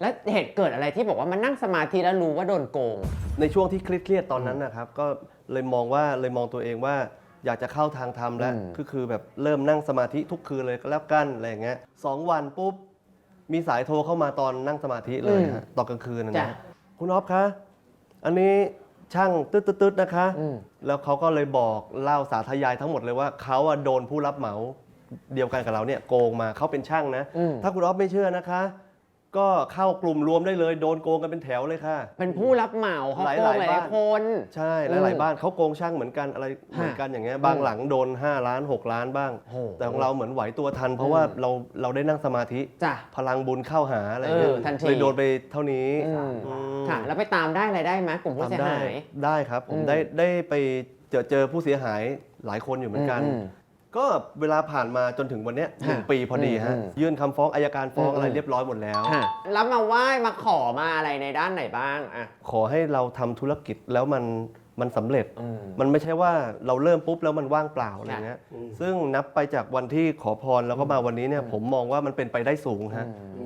แล้วเหตุเกิดอะไรที่บอกว่ามันนั่งสมาธิแล้วรู้ว่าโดนโกง ในช่วงที่เครียดๆตอนนั้นนะครับ ก็เลยมองว่าเลยมองตัวเองว่าอยากจะเข้าทางธรรมแล้วอืม ก็คือแบบเริ่มนั่งสมาธิทุกคืนเลยก็แล้วกันอะไรอย่างเงี้ยสองวันปุ๊บมีสายโทรเข้ามาตอนนั่งสมาธิเลยฮะตอนกลางคืนนะจ้ะนะคุณอ๊อฟคะอันนี้ช่างตืดๆๆนะคะ อืม แล้วเขาก็เลยบอกเล่าสาธยายทั้งหมดเลยว่าเขาอะโดนผู้รับเหมาเดียวกันกับเราเนี่ยโกงมาเขาเป็นช่างนะ อืม ถ้าคุณอ๊อฟไม่เชื่อนะคะ ก็เข้ากลุ่มรวมได้เลย โดนโกงกันเป็นแถวเลยค่ะ เป็นผู้รับเหมาเขาหลายโกงหหลายลายบ้าน คน ใช่อืมหลายๆบ้านเขาโกงช่างเหมือนกันอะไรเหมือนกันอย่างเงี้ยบางหลังโดน 5 ล้าน 6 ล้านบ้าง โอ้โหแต่ของเราเหมือนไหวตัวทัน เพราะว่าเราเราได้นั่งสมาธิ จ้ะ พลังบุญเข้าหาอะไรเงี้ยเออทันที เลยโดนไปเท่านี้อืมอืมค่ะ แล้วไปตามได้อะไรได้ไหมกลุ่มผู้ตามเสียได้หาย ได้ครับ ผมอืมได้ได้ไปเจอเจอผู้เสียหายหลายคนอยู่เหมือนกัน อืม ก็เวลาผ่านมาจนถึงวันเนี้ยหนึ่งฮะปีพอดีฮะ อืมยื่นคำฟ้องอายการฟ้องอืมอะไรเรียบร้อยหมดแล้วค่ะแล้วมาไหว้มาขอมาอะไรในด้านไหนบ้างอะ ขอให้เราทำธุรกิจแล้วมันมันสำเร็จ อืม มันไม่ใช่ว่าเราเริ่มปุ๊บแล้วมันว่างเปล่าอะไรค่ะเงี้ยซึ่งนับไปจากวันที่ขอพรแล้วก็มาวันนี้เนี่ยผมมองว่ามันเป็นไปได้สูงฮะ